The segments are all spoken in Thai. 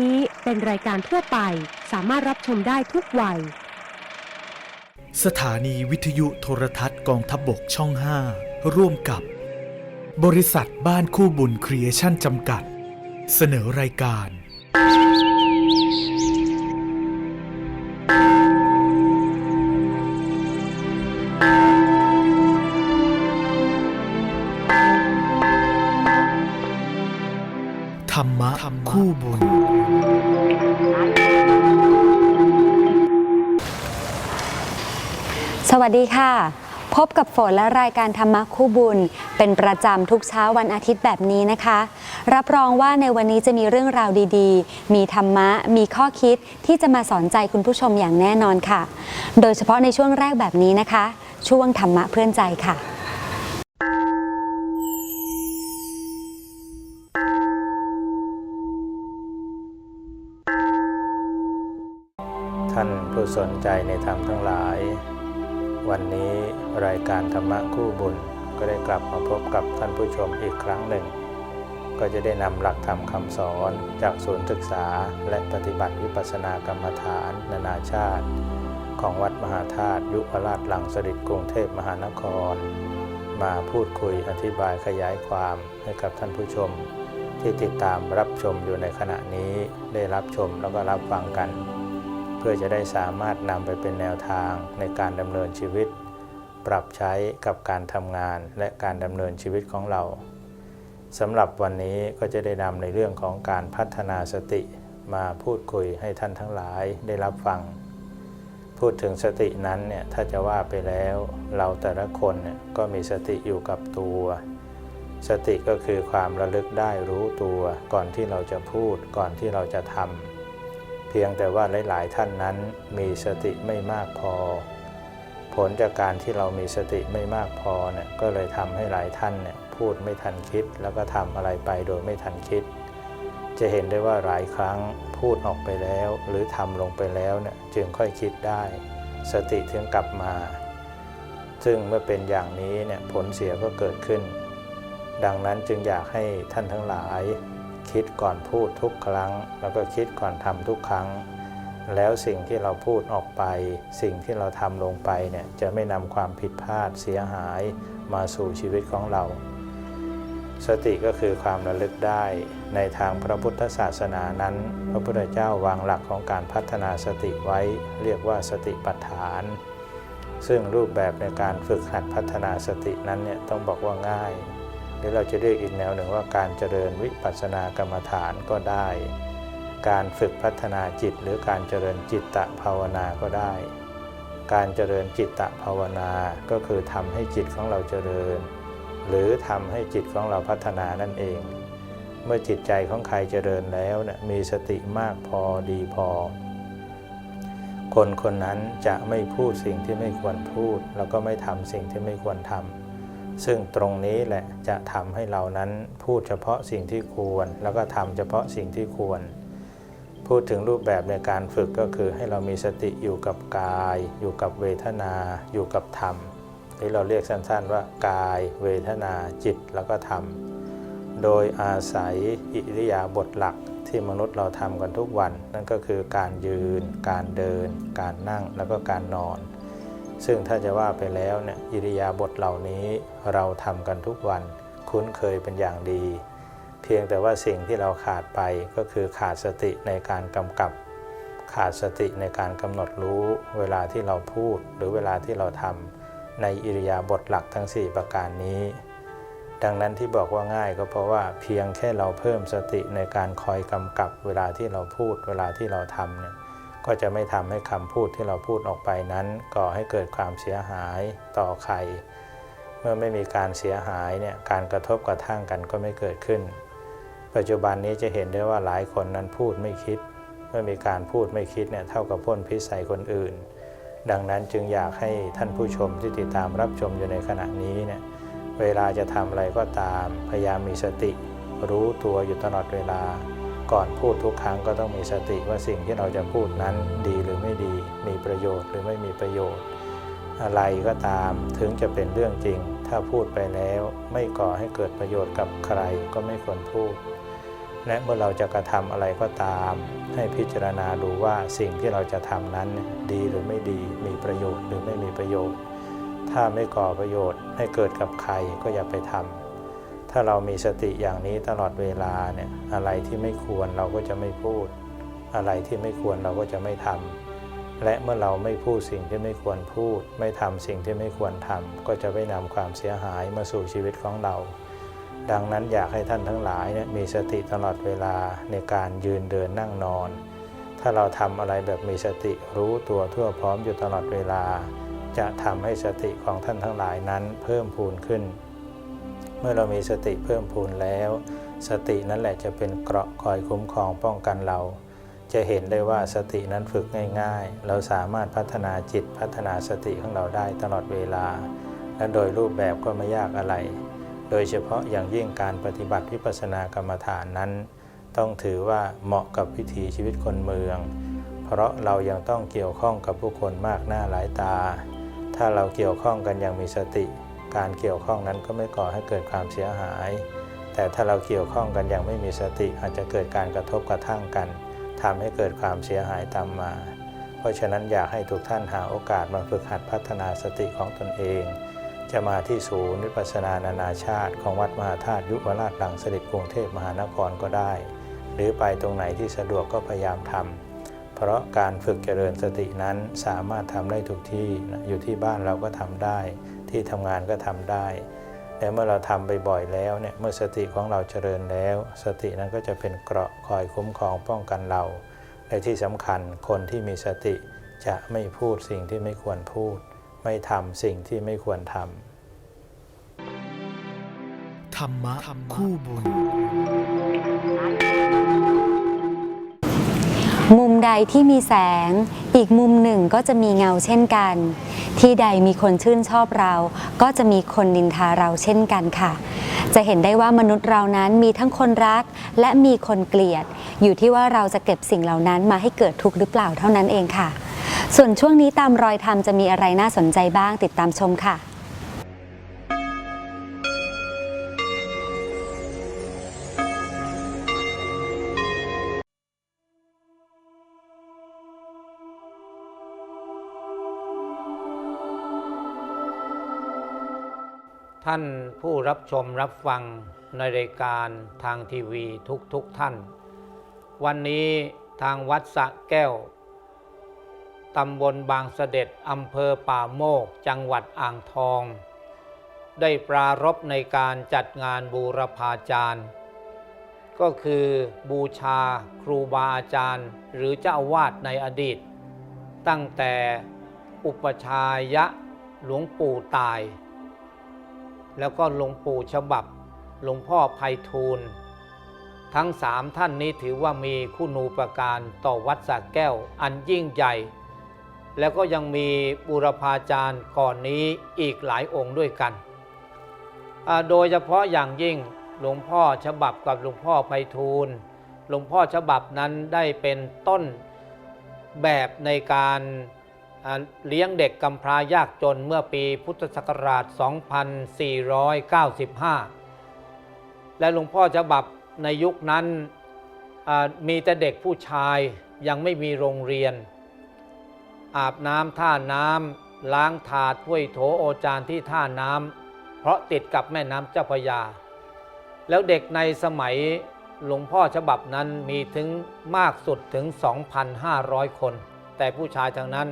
นี้เป็นรายการทั่วไปสามารถรับชมได้ทุกวัย สถานีวิทยุโทรทัศน์กองทัพบบกช่อง 5 ร่วมกับ บริษัทบ้านคู่บุญครีเอชั่นจำกัด เสนอรายการ ธรรมะคู่บุญ ดีค่ะ พบกับฝนและรายการธรรมะคู่บุญ เป็นประจำทุกเช้าวันอาทิตย์แบบนี้นะคะ รับรองว่าในวันนี้จะมีเรื่องราวดีๆ มีธรรมะ มีข้อคิดที่จะมาสอนใจคุณผู้ชมอย่างแน่นอนค่ะ โดยเฉพาะในช่วงแรกแบบนี้นะคะ ช่วงธรรมะเพื่อนใจค่ะท่านผู้สนใจในธรรมทั้งหลาย วันนี้รายการธรรมะคู่บุญก็ได้กลับมาพบกับท่านผู้ชมอีกครั้งหนึ่ง ก็จะได้นำหลักธรรมคำสอนจากศูนย์ศึกษาและปฏิบัติวิปัสสนากรรมฐาน นานาชาติ ของวัดมหาธาตุยุพราชหลังสฤษกรุงเทพมหานคร มาพูดคุยอธิบายขยายความให้กับท่านผู้ชม ที่ติดตามรับชมอยู่ในขณะนี้ได้รับชมแล้วก็รับฟังกัน พื่อจะได้สามารถนำไปเป็นแนวทางในการดำเนินชีวิต ปรับใช้กับการทำงานและการดำเนินชีวิตของเราสำหรับวันนี้ก็จะได้นำในเรื่องของการพัฒนาสติมาพูดคุยให้ท่านทั้งหลายได้รับฟัง พูดถึงสตินั้นเนี่ยถ้าจะว่าไปแล้วเราแต่ละคนเนี่ยก็มีสติอยู่กับตัว สติก็คือความระลึกได้รู้ตัว ก่อนที่เราจะพูดก่อนที่เราจะทำ เพียงแต่ว่าหลายๆ ท่านนั้นมีสติไม่มากพอ ผลจากการที่เรามีสติไม่มากพอเนี่ยก็เลยทำให้หลายท่านเนี่ยพูดไม่ทันคิด แล้วก็ทำอะไรไปโดยไม่ทันคิด จะเห็นได้ว่าหลายครั้งพูดออกไปแล้ว หรือทำลงไปแล้วเนี่ยจึงค่อยคิดได้ สติถึงกลับมา ซึ่งเมื่อเป็นอย่างนี้เนี่ยผลเสียก็เกิดขึ้น ดังนั้นจึงอยากให้ท่านทั้งหลาย คิดก่อนพูดทุกครั้ง แล้วก็คิดก่อนทำทุกครั้ง แล้วสิ่งที่เราพูดออกไป สิ่งที่เราทำลงไปเนี่ยจะไม่นำความผิดพลาดเสียหายมาสู่ชีวิตของเรา สติก็คือความระลึกได้ในทางพระพุทธศาสนานั้น พระพุทธเจ้าวางหลักของการพัฒนาสติไว้ เรียกว่าสติปัฏฐาน ซึ่งรูปแบบในการฝึกหัดพัฒนาสตินั้นเนี่ยต้องบอกว่าง่าย หรือเราจะเรียกอีกแนวหนึ่งว่าการเจริญวิปัสสนากรรมฐานก็ได้ การฝึกพัฒนาจิตหรือการเจริญจิตตภาวนาก็ได้ การเจริญจิตตภาวนาก็คือทำให้จิตของเราเจริญ หรือทำให้จิตของเราพัฒนานั่นเอง เมื่อจิตใจของใครเจริญแล้วเนี่ยมีสติมากพอดีพอ คนคนนั้นจะไม่พูดสิ่งที่ไม่ควรพูด แล้วก็ไม่ทำสิ่งที่ไม่ควรทำ ซึ่งตรงนี้แหละจะทำให้เรานั้นพูดเฉพาะสิ่งที่ควร แล้วก็ทำเฉพาะสิ่งที่ควร พูดถึงรูปแบบในการฝึกก็คือให้เรามีสติอยู่กับกาย อยู่กับเวทนา อยู่กับธรรมที่เราเรียกสั้นๆว่ากาย เวทนาจิตแล้วก็ธรรม โดยอาศัยอิริยาบถหลักที่มนุษย์เราทำกันทุกวัน นั่นก็คือการยืน การเดิน การนั่งแล้วก็การนอน ซึ่งถ้าจะว่าไปแล้วเนี่ยอิริยาบถเหล่านี้เราทำกันทุกวันคุ้นเคยเป็นอย่างดี เพียงแต่ว่าสิ่งที่เราขาดไปก็คือขาดสติในการกำกับ ขาดสติในการกำหนดรู้เวลาที่เราพูดหรือเวลาที่เราทำในอิริยาบถหลักทั้ง 4 ประการนี้ ดังนั้นที่บอกว่าง่ายก็เพราะว่าเพียงแค่เราเพิ่มสติในการคอยกำกับ เวลาที่เราพูด เวลาที่เราทำเนี่ย ก็จะไม่ทำให้คำพูดที่เราพูดออกไปนั้น ก่อให้เกิดความเสียหายต่อใคร เมื่อไม่มีการเสียหายเนี่ยการกระทบกระทั่งกันก็ไม่เกิดขึ้น ปัจจุบันนี้จะเห็นได้ว่าหลายคนนั้นพูดไม่คิด เมื่อมีการพูดไม่คิดเนี่ยเท่ากับพ่นพิษใส่คนอื่น ดังนั้นจึงอยากให้ท่านผู้ชมที่ติดตามรับชมอยู่ในขณะนี้เนี่ยเวลาจะทำอะไรก็ตามพยายามมีสติ รู้ตัวอยู่ตลอดเวลา ก่อนพูดทุกครั้งก็ต้องมีสติว่าสิ่งที่เราจะพูดนั้นดีหรือไม่ดี มีประโยชน์หรือไม่มีประโยชน์ อะไรก็ตามถึงจะเป็นเรื่องจริง ถ้าพูดไปแล้วไม่ก่อให้เกิดประโยชน์กับใครก็ไม่ควรพูด และเมื่อเราจะกระทำอะไรก็ตาม ให้พิจารณาดูว่าสิ่งที่เราจะทำนั้นดีหรือไม่ดี มีประโยชน์หรือไม่มีประโยชน์ ถ้าไม่ก่อประโยชน์ให้เกิดกับใครก็อย่าไปทำ ถ้าเรามีสติอย่างนี้ตลอดเวลาเนี่ยอะไรที่ไม่ควรเราก็จะไม่พูด อะไรที่ไม่ควรเราก็จะไม่ทำและเมื่อเราไม่พูดสิ่งที่ไม่ควรพูด ไม่ทำสิ่งที่ไม่ควรทำก็จะไม่นำความเสียหายมาสู่ชีวิตของเรา ดังนั้นอยากให้ท่านทั้งหลายเนี่ยมีสติตลอดเวลาในการยืนเดินนั่งนอน ถ้าเราทำอะไรแบบมีสติรู้ตัวทั่วพร้อมอยู่ตลอดเวลา จะทำให้สติของท่านทั้งหลายนั้นเพิ่มพูนขึ้น เมื่อเรามีสติเพิ่มพูนแล้ว สตินั่นแหละจะเป็นเกราะคอยคุ้มครองป้องกันเรา จะเห็นได้ว่าสตินั้นฝึกง่ายๆ เราสามารถพัฒนาจิตพัฒนาสติของเราได้ตลอดเวลา และโดยรูปแบบก็ไม่ยากอะไร โดยเฉพาะอย่างยิ่งการปฏิบัติวิปัสสนากรรมฐานนั้น ต้องถือว่าเหมาะกับวิถีชีวิตคนเมือง เพราะเรายังต้องเกี่ยวข้องกับผู้คนมากหน้าหลายตา ถ้าเราเกี่ยวข้องกันอย่างมีสติ การเกี่ยวข้องนั้นก็ไม่ก่อให้เกิดความเสียหาย แต่ถ้าเราเกี่ยวข้องกันอย่างไม่มีสติอาจจะเกิดการกระทบกระทั่งกันทำให้เกิดความเสียหายตามมา เพราะฉะนั้นอยากให้ทุกท่านหาโอกาสมาฝึกหัดพัฒนาสติของตนเอง จะมาที่ศูนย์วิปัสสนานานาชาติ ของวัดมหาธาตุยุวราชลังสลิดกรุงเทพมหานครก็ได้ หรือไปตรงไหนที่สะดวกก็พยายามทำเพราะการฝึกเจริญสตินั้นสามารถทำได้ทุกที่อยู่ที่บ้านเราก็ทำได้ ที่ทำงานก็ทำได้แต่เมื่อเราทำบ่อยๆแล้วเนี่ยเมื่อสติของเราเจริญแล้ว สตินั้นก็จะเป็นเกราะคอยคุ้มครองป้องกันเรา และที่สำคัญคนที่มีสติจะไม่พูดสิ่งที่ไม่ควรพูด ไม่ทำสิ่งที่ไม่ควรทำธรรมะคู่บุญ มุมใดที่มีแสง อีกมุมหนึ่งก็จะมีเงาเช่นกัน ที่ใดมีคนชื่นชอบเรา ก็จะมีคนนินทาเราเช่นกันค่ะ จะเห็นได้ว่ามนุษย์เรานั้นมีทั้งคนรัก และมีคนเกลียด อยู่ที่ว่าเราจะเก็บสิ่งเหล่านั้นมาให้เกิดทุกข์หรือเปล่าเท่านั้นเองค่ะ ส่วนช่วงนี้ตามรอยธรรมจะมีอะไรน่าสนใจบ้างติดตามชมค่ะ ท่านผู้รับชมรับฟังในรายการทางทีวีทุกทุกๆท่าน วันนี้ทางวัดสะแก้วตำบลบางเสด็จอำเภอป่าโมก จังหวัดอ่างทอง ได้ปรารภในการจัดงานบูรพาจารย์ ก็คือบูชาครูบาอาจารย์ หรือเจ้าอาวาสในอดีต ตั้งแต่อุปชายะหลวงปู่ตาย แล้วก็หลวงปู่ฉบับ หลวงพ่อไพฑูรย์ทั้งสามท่านนี้ถือว่ามีคุณูปการต่อวัดสระแก้วอันยิ่งใหญ่ แล้วก็ยังมีบุรพาจารย์ก่อนนี้อีกหลายองค์ด้วยกัน โดยเฉพาะอย่างยิ่งหลวงพ่อฉบับกับหลวงพ่อไพฑูรย์หลวงพ่อฉบับนั้นได้เป็นต้นแบบในการ เลี้ยงเด็กกำพร้ายากจนเมื่อปีพุทธศักราช 2495 และหลวงพ่อฉบับในยุคนั้นมีแต่เด็กผู้ชายยังไม่มีโรงเรียน อาบน้ำท่าน้ำล้างถาดถ้วยโถโอจานที่ท่าน้ำเพราะติดกับแม่น้ำเจ้าพระยา แล้วเด็กในสมัยหลวงพ่อฉบับนั้นมีถึงมากสุดถึง 2,500 คน แต่ผู้ชายทางนั้น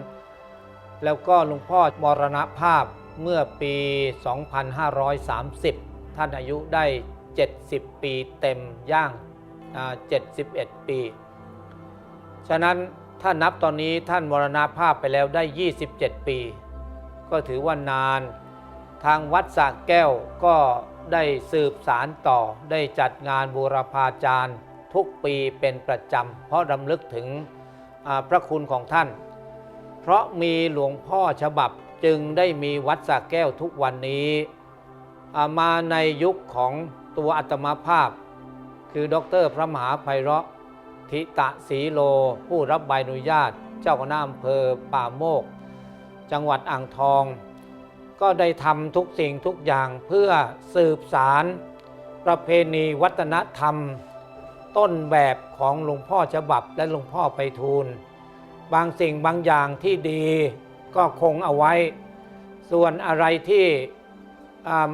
แล้วก็หลวงพ่อมรณภาพเมื่อปี 2530 ท่านอายุได้ 70 ปีเต็มย่าง 71 ปี ฉะนั้นถ้านับตอนนี้ท่านมรณภาพไปแล้วได้ 27 ปี ก็ถือว่านาน ทางวัดสระแก้วก็ได้สืบสารต่อได้จัดงานบูรพาจารย์ ทุกปีเป็นประจำ เพราะรำลึกถึงพระคุณของท่าน เพราะมีหลวงพ่อฉบับจึงได้มีวัดสระแก้วทุกวันนี้ มาในยุคของตัวอัตมาภาพ คือดรพระมหาไพเราะทิตะศีโล ผู้รับใบอนุญาต เจ้าคณะอำเภอป่าโมก จังหวัดอ่างทอง ก็ได้ทำทุกสิ่งทุกอย่างเพื่อสืบสาร ประเพณีวัฒนธรรม ต้นแบบของหลวงพ่อฉบับและหลวงพ่อไปทูล บางสิ่งบางอย่างที่ดีก็คงเอาไว้ ส่วนอะไรที่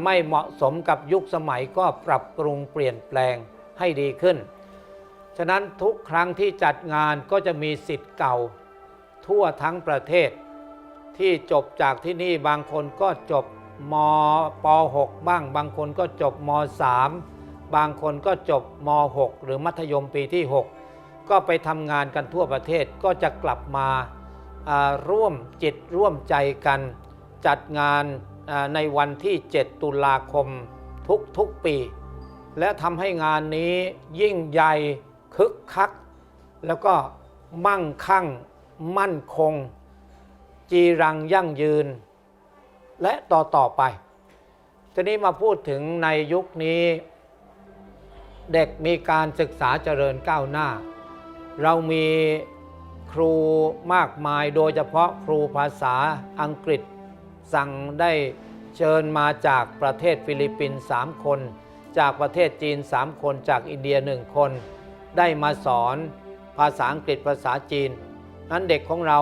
ไม่เหมาะสมกับยุคสมัยก็ปรับปรุงเปลี่ยนแปลงให้ดีขึ้น ฉะนั้นทุกครั้งที่จัดงานก็จะมีสิทธิ์เก่า ทั่วทั้งประเทศ ที่จบจากที่นี่บางคนก็จบมป .6 บ้าง บางคนก็จบม .3 บางคนก็จบม .6 หรือมัธยมปีที่ 6 ก็ไปทำงานกันทั่วประเทศก็จะกลับมาร่วมจิตร่วมใจกัน จัดงานในวันที่ 7 ตุลาคมทุกทุกปี และทำให้งานนี้ยิ่งใหญ่คึกคัก แล้วก็มั่งคั่ง มั่นคง จีรังยั่งยืน และต่อต่อไป ทีนี้มาพูดถึงในยุคนี้ เด็กมีการศึกษาเจริญก้าวหน้า เรามีครูมากมายโดยเฉพาะครูภาษาอังกฤษ สั่งได้เชิญมาจากประเทศฟิลิปปินส์3คน จากประเทศจีน 3 คน จากอินเดีย1คน ได้มาสอนภาษาอังกฤษภาษาจีน นั้นเด็กของเรา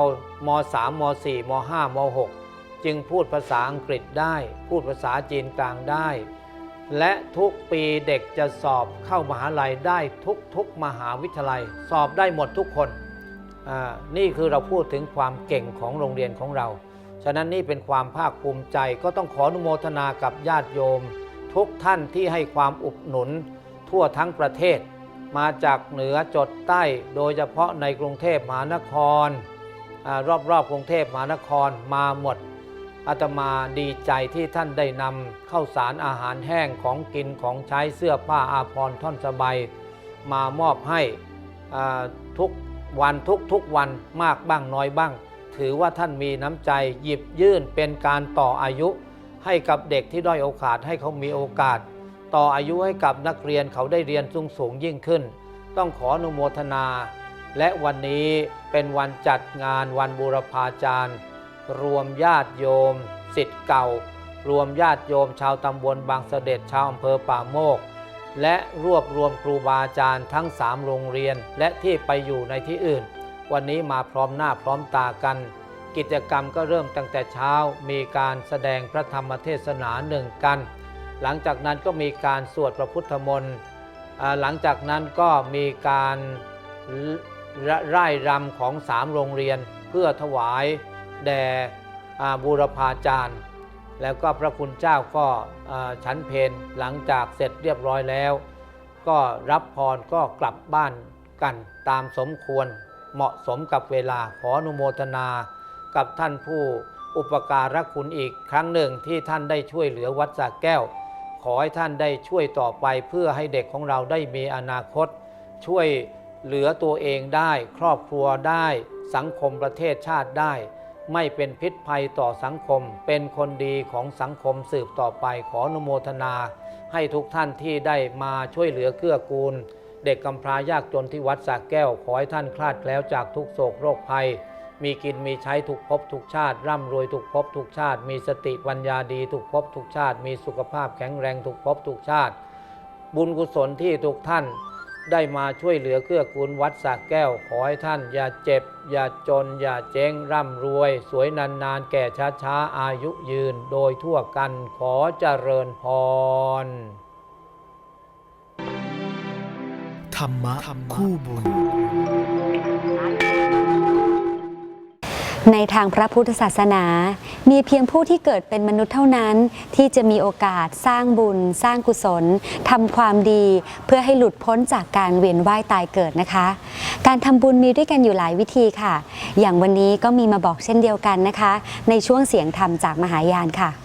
ม 3 ม 4 ม 5 ม 6 จึงพูดภาษาอังกฤษได้ พูดภาษาจีนกลางได้ และทุกปีเด็กจะสอบเข้ามหาลัยได้ทุกทุกมหาวิทยาลัย สอบได้หมดทุกคน นี่คือเราพูดถึงความเก่งของโรงเรียนของเรา ฉะนั้นนี่เป็นความภาคภูมิใจก็ต้องขออนุโมทนากับญาติโยม ทุกท่านที่ให้ความอุดหนุนทั่วทั้งประเทศ มาจากเหนือจดใต้โดยเฉพาะในกรุงเทพมหานครอรอบๆกรุงเทพมหานครมาหมด อาตมาดีใจที่ท่านได้นำข้าวสารอาหารแห้งของกินของใช้เสื้อผ้าอาภรณ์ท่อนสบายมามอบให้ทุกวันทุกทุกวันมากบ้างน้อยบ้าง ถือว่าท่านมีน้ำใจหยิบยื่นเป็นการต่ออายุ ให้กับเด็กที่ด้อยโอกาสให้เขามีโอกาส ต่ออายุให้กับนักเรียนเขาได้เรียนสูงสูงยิ่งขึ้น ต้องขออนุโมทนา และวันนี้เป็นวันจัดงานวันบูรพาจารย์ รวมญาติโยมสิทธิ์เก่า รวมญาติโยมชาวตำบลบางเสด็จชาวอำเภอป่าโมก และรวบรวมครูบาอาจารย์ทั้งสามโรงเรียนและที่ไปอยู่ในที่อื่น วันนี้มาพร้อมหน้าพร้อมตากัน กิจกรรมก็เริ่มตั้งแต่เช้า มีการแสดงพระธรรมเทศนาหนึ่งกัน หลังจากนั้นก็มีการสวดพระพุทธมนต์หลังจากนั้นก็มีการไร่รำของสามโรงเรียนเพื่อถวาย แด่บูรพาจารย์ แล้วก็พระคุณเจ้าก็ฉันเพนหลังจากเสร็จเรียบร้อยแล้ว ก็รับพรก็กลับบ้านกันตามสมควรเหมาะสมกับเวลาขออนุโมทนากับท่านผู้อุปการะคุณอีกครั้งหนึ่งที่ท่านได้ช่วยเหลือวัดสระแก้ว ขอให้ท่านได้ช่วยต่อไปเพื่อให้เด็กของเราได้มีอนาคต ช่วยเหลือตัวเองได้ ครอบครัวได้ สังคมประเทศชาติได้ ไม่เป็นพิษภัยต่อสังคม เป็นคนดีของสังคมสืบต่อไปขออนุโมทนา ให้ทุกท่านที่ได้มาช่วยเหลือเกื้อกูล เด็กกำพร้ายากจนที่วัดสระแก้ว ขอให้ท่านคลาดแคล้วจากทุกโศกโรคภัย มีกินมีใช้ทุกภพทุกชาติ ร่ำรวยทุกภพทุกชาติ มีสติปัญญาดีทุกภพทุกชาติ มีสุขภาพแข็งแรงทุกภพทุกชาติ บุญกุศลที่ทุกท่าน ได้มาช่วยเหลือเกื้อกูลวัดสากแก้ว ขอให้ท่าน อย่าเจ็บ อย่าจน อย่าเจ๊งร่ำรวย สวยนานๆ แก่ช้าๆ อายุยืน โดยทั่วกันขอเจริญพร ธรรมะคู่บุญ ในทางพระพุทธศาสนา มีเพียงผู้ที่เกิดเป็นมนุษย์เท่านั้น ที่จะมีโอกาสสร้างบุญ สร้างกุศลทำความดี เพื่อให้หลุดพ้นจากการเวียนว่ายตายเกิดนะคะ การทำบุญมีด้วยกันอยู่หลายวิธีค่ะ อย่างวันนี้ก็มีมาบอกเช่นเดียวกันนะคะ ในช่วงเสียงธรรมจากมหายานค่ะ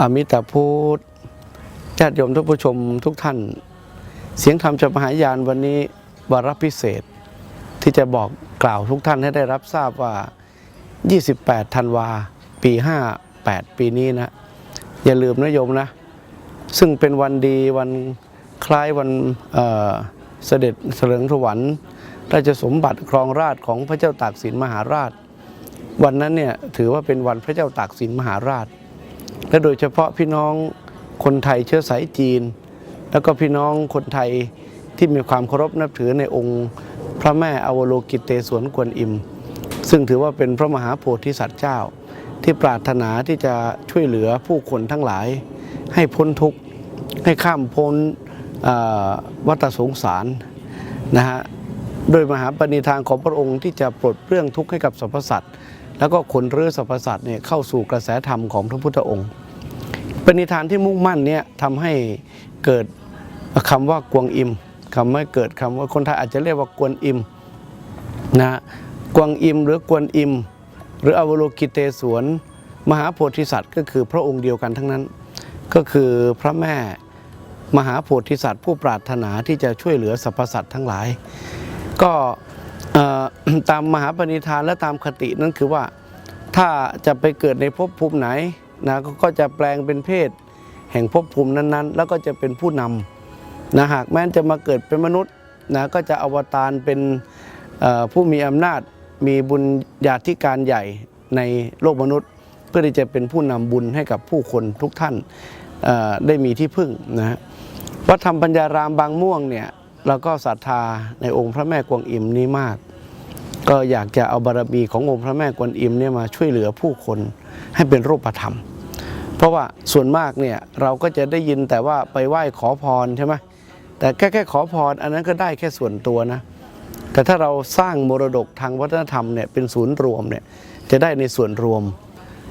อามิตรพูดญาติโยมท่านผู้ชมทุกท่าน เสียงธรรมจากมหายานวันนี้วาระพิเศษ ที่จะบอกกล่าวทุกท่านให้ได้รับทราบว่า 28 ธันวา ปี 58 ปีนี้นะ อย่าลืมนะโยมนะ ซึ่งเป็นวันดีวันคล้ายวันเเสด็จเสลิงถวันราชสมบัติครองราชของพระเจ้าตากสินมหาราช วันนั้นเนี่ยถือว่าเป็นวันพระเจ้าตากสินมหาราช และโดยเฉพาะพี่น้องคนไทยเชื้อสายจีน แล้วก็พี่น้องคนไทยที่มีความเคารพนับถือในองค์พระแม่อวโลกิเตศวนกวนอิม ซึ่งถือว่าเป็นพระมหาโพธิสัตว์เจ้า ที่ปรารถนาที่จะช่วยเหลือผู้คนทั้งหลาย ให้พ้นทุกข์ให้ข้ามพ้นวัฏสงสารนะฮะโดยมหาปณิธานของพระองค์ที่จะปลดเปลื้องทุกข์ให้กับสรรพสัตว์ แล้วก็ขนเรือสรรพสัตว์เนี่ยเข้าสู่กระแสธรรมของพระพุทธองค์ปณิธานที่มุ่งมั่นเนี่ยทำให้เกิดคำว่ากวงอิมคำไม่เกิดคำว่าคนไทยอาจจะเรียกว่ากวนอิมนะกวงอิมหรือกวนอิม หรืออวโลกิเตศวน มหาโพธิสัตว์ ก็คือพระองค์เดียวกันทั้งนั้น ก็คือพระแม่มหาโพธิสัตว์ ผู้ปรารถนาที่จะช่วยเหลือสรรพสัตว์ทั้งหลาย ก็ ตามมหาปณิธานและตามคตินั้นคือว่าถ้าจะไปเกิดในภพภูมิไหนนะก็ก็จะแปลงเป็นเพศแห่งภพภูมินั้นๆ แล้วก็จะเป็นผู้นำนะหากแม้นจะมาเกิดเป็นมนุษย์นะก็จะอวตารเป็นผู้มีอำนาจมีบุญญาธิการใหญ่ในโลกมนุษย์ เพื่อที่จะเป็นผู้นำบุญให้กับผู้คนทุกท่านได้มีที่พึ่งนะฮะวัดธรรมปัญญารามบางม่วงเนี่ย เราก็ศรัทธาในองค์พระแม่กวงอิมนี้มาก ก็อยากจะเอาบารมีขององค์พระแม่กวนอิมเนี่ยมาช่วยเหลือผู้คนให้เป็นรูปธรรม เพราะว่าส่วนมากเนี่ยเราก็จะได้ยินแต่ว่าไปไหว้ขอพรใช่ไหมแต่แค่แค่ขอพรอันนั้นก็ได้แค่ส่วนตัวนะ แต่ถ้าเราสร้างมรดกทางวัฒนธรรมเนี่ยเป็นศูนย์รวมเนี่ยจะได้ในส่วนรวม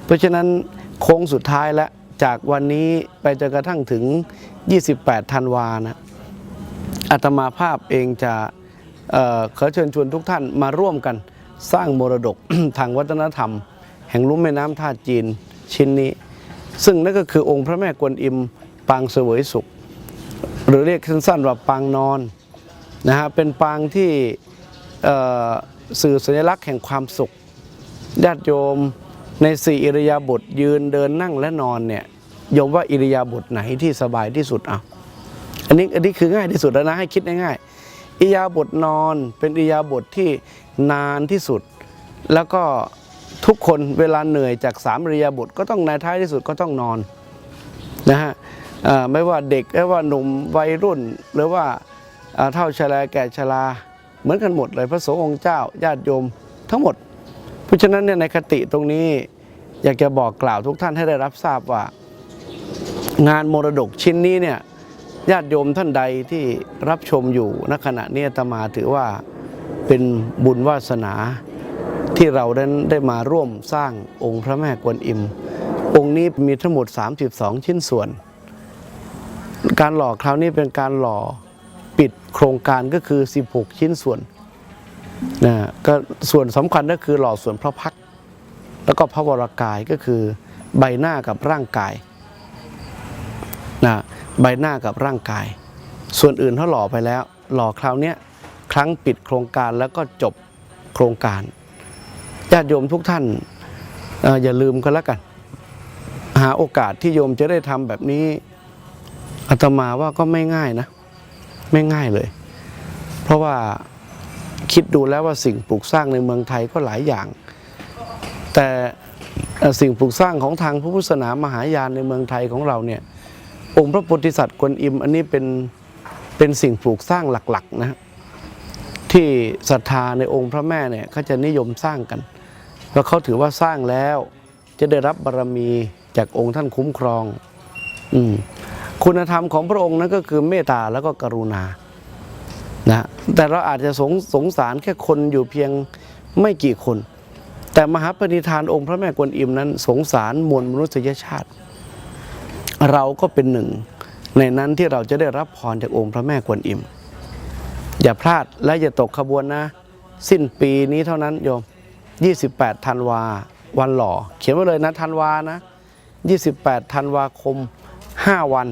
เพราะฉะนั้นโค้งสุดท้ายแล้วจากวันนี้ไปจนกระทั่งถึง 28 ธันวานะ อาตมาภาพเองจะขอเชิญชวนทุกท่านมาร่วมกันสร้างมรดกทางวัฒนธรรม แห่งลุ่มแม่น้ำท่าจีนชิ้นนี้ ซึ่งนั่นก็คือองค์พระแม่กวนอิมปางเสวยสุข หรือเรียกสั้นๆว่าปางนอนนะฮะเป็นปางที่สื่อสัญลักษณ์แห่งความสุขญาติโยมในสี่อิริยาบถยืนเดินนั่งและนอนเนี่ยโยมว่าอิริยาบถไหนที่สบายที่สุดอะ อันนี้อันนี้คือง่ายที่สุดแล้วนะให้คิดง่ายๆอิยาบถนอนเป็นอิยาบถที่นานที่สุด แล้วก็ทุกคนเวลาเหนื่อยจากสามอิยาบถก็ต้องในท้ายที่สุดก็ต้องนอนนะฮะไม่ว่าเด็กไม่ว่าหนุ่มวัยรุ่น หรือว่าเอ่อเท่าชราแก่ชราเหมือนกันหมดเลยพระสงฆ์องค์เจ้าญาติโยมทั้งหมด เพราะฉะนั้นเนี่ยในคติตรงนี้อยากจะบอกกล่าวทุกท่านให้ได้รับทราบว่า งานมรดกชิ้นนี้เนี่ย ญาติโยมท่านใดที่รับชมอยู่ณขณะนี้ตมาถือว่าเป็นบุญวาสนาที่เราได้ได้มาร่วมสร้างองค์พระแม่กวนอิม องค์นี้มีทั้งหมด 32 ชิ้นส่วน การหล่อคราวนี้เป็นการหล่อปิดโครงการก็คือ 16 ชิ้นส่วนนะก็ส่วนสำคัญก็คือหล่อส่วนพระพักแล้วก็พระวรากายก็คือใบหน้ากับร่างกาย ใบหน้ากับร่างกาย ส่วนอื่นเขาหล่อไปแล้ว หล่อคราวนี้ครั้งปิดโครงการแล้วก็จบโครงการญาติโยมทุกท่านออย่าลืมกันแล้วกัน หาโอกาสที่โยมจะได้ทำแบบนี้อาตมาว่าก็ไม่ง่ายนะ ไม่ง่ายเลย เพราะว่าคิดดูแล้วว่าสิ่งปลูกสร้างในเมืองไทยก็หลายอย่าง แต่สิ่งปลูกสร้างของทางพระพุทธศาสนามหายานในเมืองไทยของเราเนี่ย องค์พระโพธิสัตว์กวนอิม อันนี้เป็นเป็นสิ่งปลูกสร้างหลักๆนะที่ศรัทธาในองค์พระแม่เนี่ยเขาจะนิยมสร้างกันเพราะเขาถือว่าสร้างแล้วจะได้รับบารมีจากองค์ท่านคุ้มครองอืคุณธรรมของพระองค์นั้นก็คือเมตตาแล้วก็กรุณานะแต่เราอาจจะสงสงสารแค่คนอยู่เพียงไม่กี่คน แต่มหาปณิธานองค์พระแม่กวนอิมนั้น สงสารมวลมนุษยชาติ เราก็เป็นหนึ่ง ในนั้นที่เราจะได้รับพรจากองค์พระแม่กวนอิม อย่าพลาดและอย่าตกขบวนนะ สิ้นปีนี้เท่านั้นโยม 28ธันวาวันหล่อ เขียนไว้เลยนะธันวานะ 28ธันวาคม 5 วัน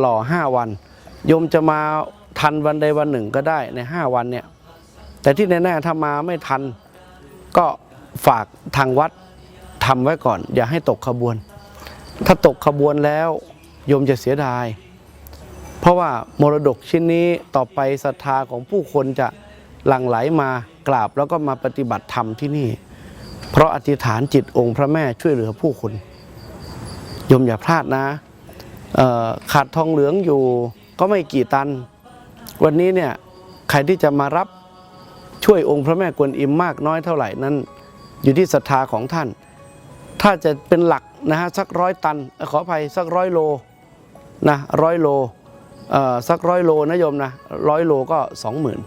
หล่อ 5 วันโยมจะมาทันวันใดวันหนึ่งก็ได้ใน 5 วันเนี่ยแต่ที่แน่ๆถ้ามาไม่ทันก็ฝากทางวัดทำไว้ก่อน อย่าให้ตกขบวน ถ้าตกขบวนแล้วโยมจะเสียดาย เพราะว่ามรดกชิ้นนี้ต่อไปศรัทธาของผู้คนจะหลั่งไหลมากราบแล้วก็มาปฏิบัติธรรมที่นี่ เพราะอธิษฐานจิตองค์พระแม่ช่วยเหลือผู้คนโยมอย่าพลาดนะขาดทองเหลืองอยู่ก็ไม่กี่ตัน วันนี้เนี่ยใครที่จะมารับช่วยองค์พระแม่กวนอิมมากน้อยเท่าไหร่นั้น อยู่ที่ศรัทธาของท่าน ถ้าจะเป็นหลัก นะฮะสักร้อยตันขออภัยสักร้อยโลนะร้อยโลสักร้อยโลนะโยมนะร้อยโลก็สองหมื่น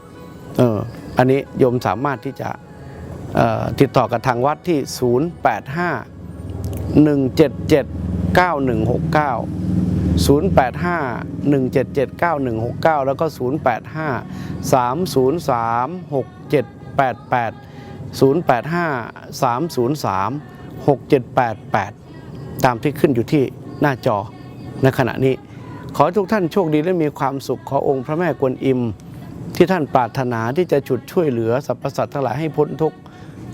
เอออันนี้โยมสามารถที่จะติดต่อกับทางวัดที่ 085 177 9169 085 177 9169 แล้วก็ 0853036788 0853036788 ตามที่ขึ้นอยู่ที่หน้าจอในขณะนี้ ขอให้ทุกท่านโชคดีและมีความสุขขอองค์พระแม่กวนอิม ที่ท่านปรารถนาที่จะฉุดช่วยเหลือสรรพสัตว์ทั้งหลายให้พ้นทุกข์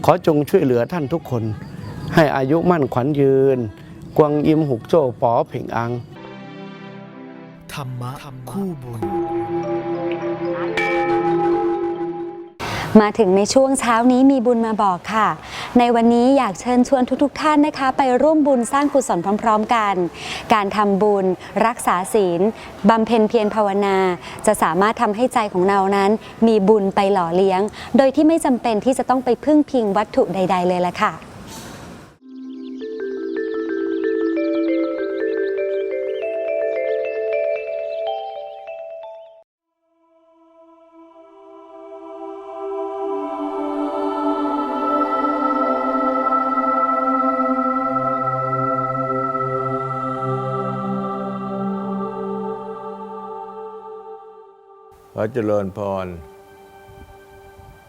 ขอจงช่วยเหลือท่านทุกคน ให้อายุมั่นขวัญยืน กวางอิมหุกโจ้ปอเพ่งอัง ธรรมะคู่บุญ มาถึงในช่วงเช้านี้มีบุญมาบอกค่ะ ในวันนี้อยากเชิญชวนทุกๆทท่านนะคะ ไปร่วมบุญสร้างกุศลพร้อม ๆ กัน การทำบุญ รักษาศีลบำเพ็ญเพียรภาวนา จะสามารถทำให้ใจของเรานั้น มีบุญไปหล่อเลี้ยง โดยที่ไม่จำเป็นที่จะต้องไปพึ่งพิงวัตถุใด ๆ เลยละค่ะ เจริญพร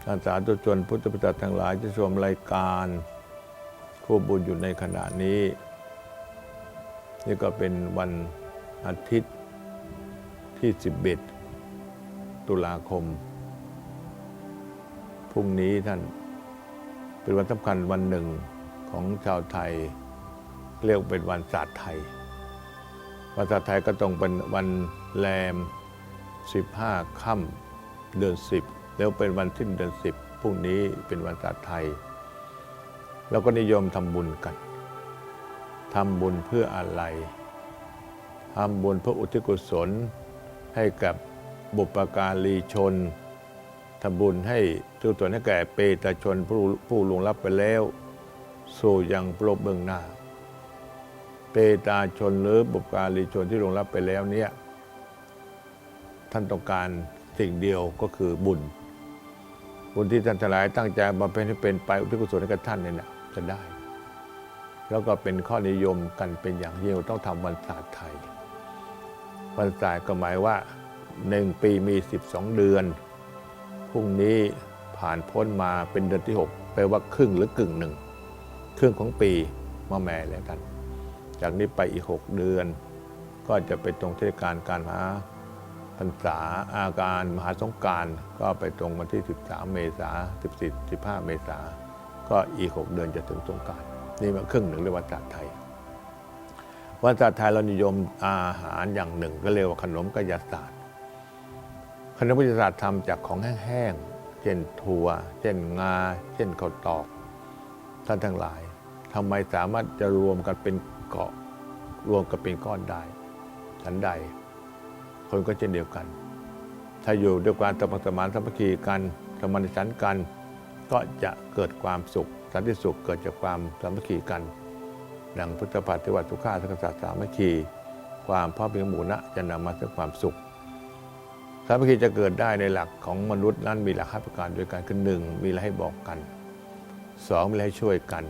ท่านสาธุชนพุทธบริษัททั้งหลายที่ชมรายการคู่บุญอยู่ในขณะนี้ นี่ก็เป็นวันอาทิตย์ที่ 11 ตุลาคม พรุ่งนี้ท่านเป็นวันสำคัญวันหนึ่งของชาวไทย เรียกเป็นวันศาสตร์ไทย วันศาสตร์ไทยก็ต้องเป็นวันแรม 15 ค่ำเดือน 10 แล้วเป็นวันสิ้นเดือน 10พรุ่งนี้เป็นวันศาสตร์ไทย เราก็นิยมทำบุญกันทำบุญเพื่ออะไรทำบุญเพื่ออุทิศกุศลให้กับบุปการีชนทำบุญให้ทุกตนให้แก่เปตชนผู้ผู้ลงลับไปแล้วสู่ยังโลกเบื้องหน้า เปตาชนหรือบุปการีชนที่ลงลับไปแล้วเนี่ย ท่านต้องการสิ่งเดียวก็คือบุญ บุญที่ท่านทลายตั้งใจบำเพ็ญให้เป็นไปอุทิศกุศลให้กับท่านเนี่ยนะจะได้ แล้วก็เป็นข้อนิยมกันเป็นอย่างยิ่งว่าต้องทำวันศาสตร์ไทย วันศาสตร์ก็หมายว่าหนึ่งปีมี 12 เดือนพรุ่งนี้ผ่านพ้นมาเป็นเดือนที่ 6 แปลว่าครึ่งหรือกึ่งหนึ่งครึ่งของปีมาแม่แล้วกัน จากนี้ไปอีก 6 เดือน ก็จะไปตรงเทศกาลการมหา พรรษาอาการมหาสงการก็ไปตรงวันที่ 13 เมษา14 15 เมษาก็อีก 6 เดือนจะถึงสงการนี่มันครึ่งหนึ่งเรียกว่าศาสตร์ไทยวันศาสตร์ไทยเรานิยมอาหารอย่างหนึ่ง ก็เรียกว่าขนมกายศาสตร์ขนมกายศาสตร์ทำจากของแห้งๆเช่นถั่วเช่นงา เช่นข้าวตอกท่านทั้งหลายทำไมสามารถจะรวมกันเป็นเกาะรวมกันเป็นก้อนได้ฉันใด คนก็เช่นเดียวกัน ถ้าอยู่ด้วยการตระสมานสามัคคีกันสมานฉันกัน ก็จะเกิดความสุขสันติสุขเกิดจากความสามัคคีกันดังพุทธภาษิวัติทุขาสักษัตริย์สามัคคี ความพ่อเพียงหมู่นะจะนำมาซึ่งความสุขสามัคคีจะเกิดได้ในหลักของมนุษย์นั้นมีหลักห้าประการด้วยกันคือหนึ่งมีอะไรให้บอกกันสองมีอะไรให้ช่วยกัน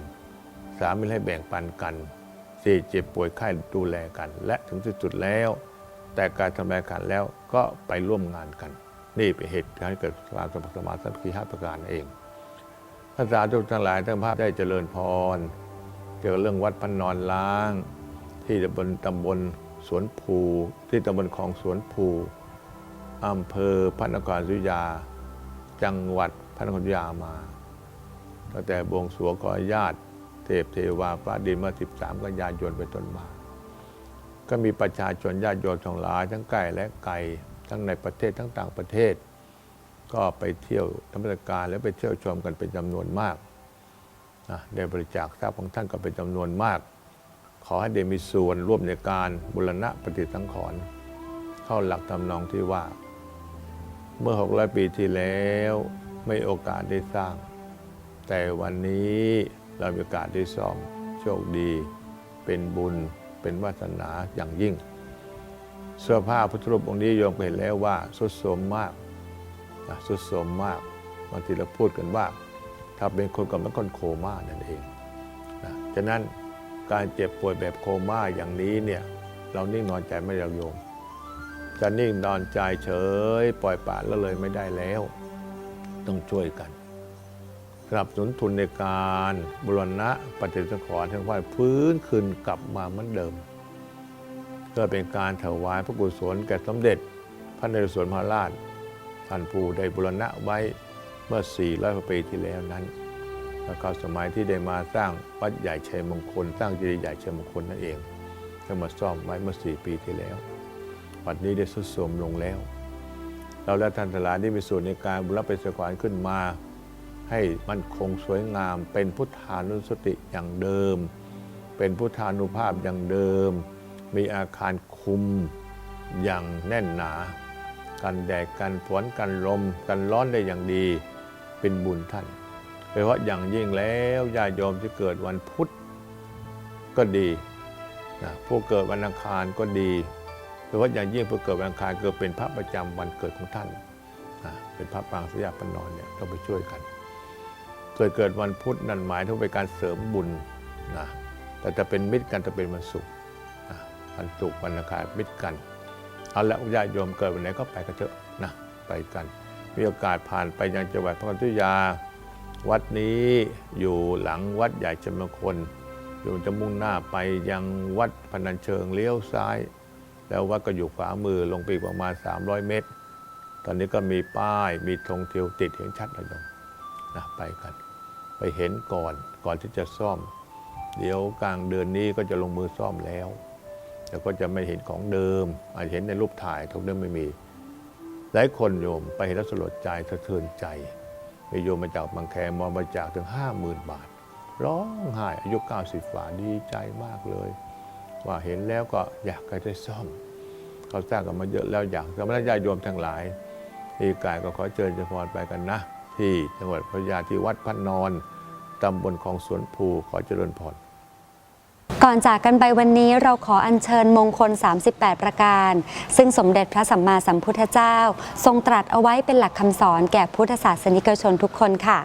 สามมีอะไรให้แบ่งปันกันสี่เจ็บป่วยไข้ดูแลกัน และถึงที่สุดแล้ว แต่การทำงานกันแล้วก็ไปร่วมงานกัน นี่เป็นเหตุการณ์เกิดความสมัครสมาสัมพีห้าประการนั่นเองท่านสาธุทั้งหลายทั้งภาพได้เจริญพร เกี่ยวกับเรื่องวัดพันนอนล้าง ที่ตำบลตำบลสวนภูที่ตำบลของสวนภูอำเภอพระนครศรีอยุธยา จังหวัดพระนครศรีอยุธยามาตั้งแต่บวงสรวงขออนุญาตเทพเทวาฟ้าดินเมื่อ13 กันยายนเป็นต้นมา ก็มีประชาชนญาติโยมทั้งหลายทั้งใกล้และไกลทั้งในประเทศทั้งต่างประเทศ ก็ไปเที่ยวธรรมการและไปเที่ยวชมกันเป็นจำนวนมากนะได้บริจาคทรัพย์ของท่านก็เป็นจำนวนมาก ขอให้ได้มีส่วนร่วมในการบุรณะปฏิสังขรณ์เข้าหลักทำนองที่ว่า เมื่อ 600 ปีที่แล้วไม่โอกาสได้สร้าง แต่วันนี้เรามีโอกาสได้ซ่อมโชคดี เป็นบุญ เป็นวาสนาอย่างยิ่ง เสื้อผ้าพุทธรูปองค์นี้โยมก็เห็นแล้วว่าสุดโทรมมากนะสุดโทรมมากบางทีเราพูดกันว่า ถ้าเป็นคนกับมันคนโคม่านั่นเองนะฉะนั้นการเจ็บป่วยแบบโคม่าอย่างนี้เนี่ยเรานิ่งนอนใจไม่เราโยม จะนิ่งนอนใจเฉย ปล่อยปละละเลยไม่ได้แล้ว ต้องช่วยกัน สนับสนุนทุนในการบุรณะปฏิสังขรณ์ทั้งว่าพื้นคืนกลับมาเหมือนเดิม เพื่อเป็นการถวายพระกุศลแก่สมเด็จ พระนเรศวรมหาราชท่านผู้ได้บุรณะไว้เมื่อ 400 ปีที่แล้วนั้น แล้วก็สมัยที่ได้มาสร้างวัดใหญ่ชัยมงคล สร้างเจดีย์ใหญ่ชัยมงคลนั่นเองก็มาซ่อมไว้เมื่อ 4 ปีที่แล้ว วัดนี้ได้สุดโทรมลงแล้ว เราและท่านทลายได้มีส่วนในการบุรณะเป็นสกรขึ้นมา ให้มันคงสวยงาม เป็นพุทธานุสติอย่างเดิม เป็นพุทธานุภาพอย่างเดิม มีอาคารคุมอย่างแน่นหนา กันแดดกันฝนกันลม กันร้อนได้อย่างดี เป็นบุญท่านโดยเฉพาะอย่างยิ่งแล้วญาติโยมที่เกิดวันพุธก็ดีนะผู้เกิดวันอังคารก็ดีโดยเฉพาะอย่างยิ่งผู้เกิดวันอังคารเกิดเป็นพระประจำวันเกิดของท่านนะเป็นพระปางสยามปนอนเนี่ยต้องไปช่วยกัน เกิดเกิดวันพุธนั่นหมายถึงเป็นการเสริมบุญนะแต่จะเป็นมิตรกันจะเป็นวันศุกร์นะวันศุกร์วันอังคารมิตรกันเอาละญาติโยมเกิดวันไหนก็ไปกันเถอะนะไปกัน มีโอกาสผ่านไปยังจังหวัดพระนครศรีอยุธยา วัดนี้อยู่หลังวัดใหญ่ชมคลอยู่จะมุ่งหน้าไปยังวัดพนัญเชิงเลี้ยวซ้าย แล้ววัดก็อยู่ขวามือลงไปอีกประมาณ 300 เมตร ตอนนี้ก็มีป้ายมีธงเทียวติดเห็นชัดแล้วโยมนะไปกัน ไปเห็นก่อนก่อนที่จะซ่อม เดี๋ยวกลางเดือนนี้ก็จะลงมือซ่อมแล้วแล้วก็จะไม่เห็นของเดิม อาจจะเห็นในรูปถ่ายทุกเดิมไม่มี หลายคนโยมไปเห็นแล้วสลดใจสะเทือนใจมีโยมมาจากบางแคมองมาจากถึงห้าหมื่นบาท ร้องไห้อายุ90ฝ่าดีใจมากเลย ว่าเห็นแล้วก็อยากให้ได้ซ่อม เขาสร้างกันมาเยอะแล้วอยากสมณญาติโยมทั้งหลายที่กายก็ขอเชิญเจริญพรไปกันนะ ที่จังหวัดพระยาที่วัดพระนอนตำบลของสวนภูขอเจริญพรก่อนจากกันไปวันนี้เราขออัญเชิญมงคล 38 ประการ ซึ่งสมเด็จพระสัมมาสัมพุทธเจ้า ทรงตรัสเอาไว้เป็นหลักคำสอนแก่พุทธศาสนิกชนทุกคนค่ะ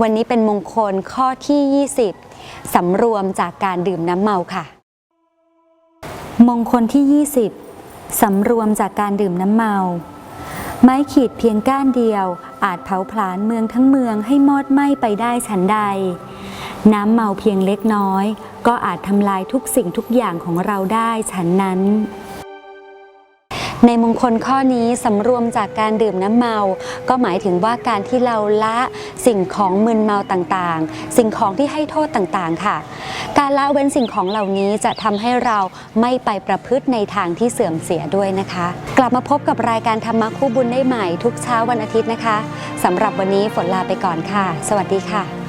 วันนี้เป็นมงคลข้อที่ 20 สำรวมจากการดื่มน้ำเมาค่ะ มงคลที่ 20 สำรวมจากการดื่มน้ำเมา ไม้ขีดเพียงก้านเดียว อาจเผาผลาญเมืองทั้งเมืองให้มอดไหม้ไปได้ฉันใด น้ำเมาเพียงเล็กน้อย ก็อาจทำลายทุกสิ่งทุกอย่างของเราได้ฉันนั้น ในมงคลข้อนี้สำรวมจากการดื่มน้ำเมา ก็หมายถึงว่าการที่เราละสิ่งของมึนเมาต่างๆ สิ่งของที่ให้โทษต่างๆค่ะ การละเว้นสิ่งของเหล่านี้จะทำให้เราไม่ไปประพฤติในทางที่เสื่อมเสียด้วยนะคะ กลับมาพบกับรายการธรรมะคู่บุญได้ใหม่ทุกเช้าวันอาทิตย์นะคะสำหรับวันนี้ฝนลาไปก่อนค่ะ สวัสดีค่ะ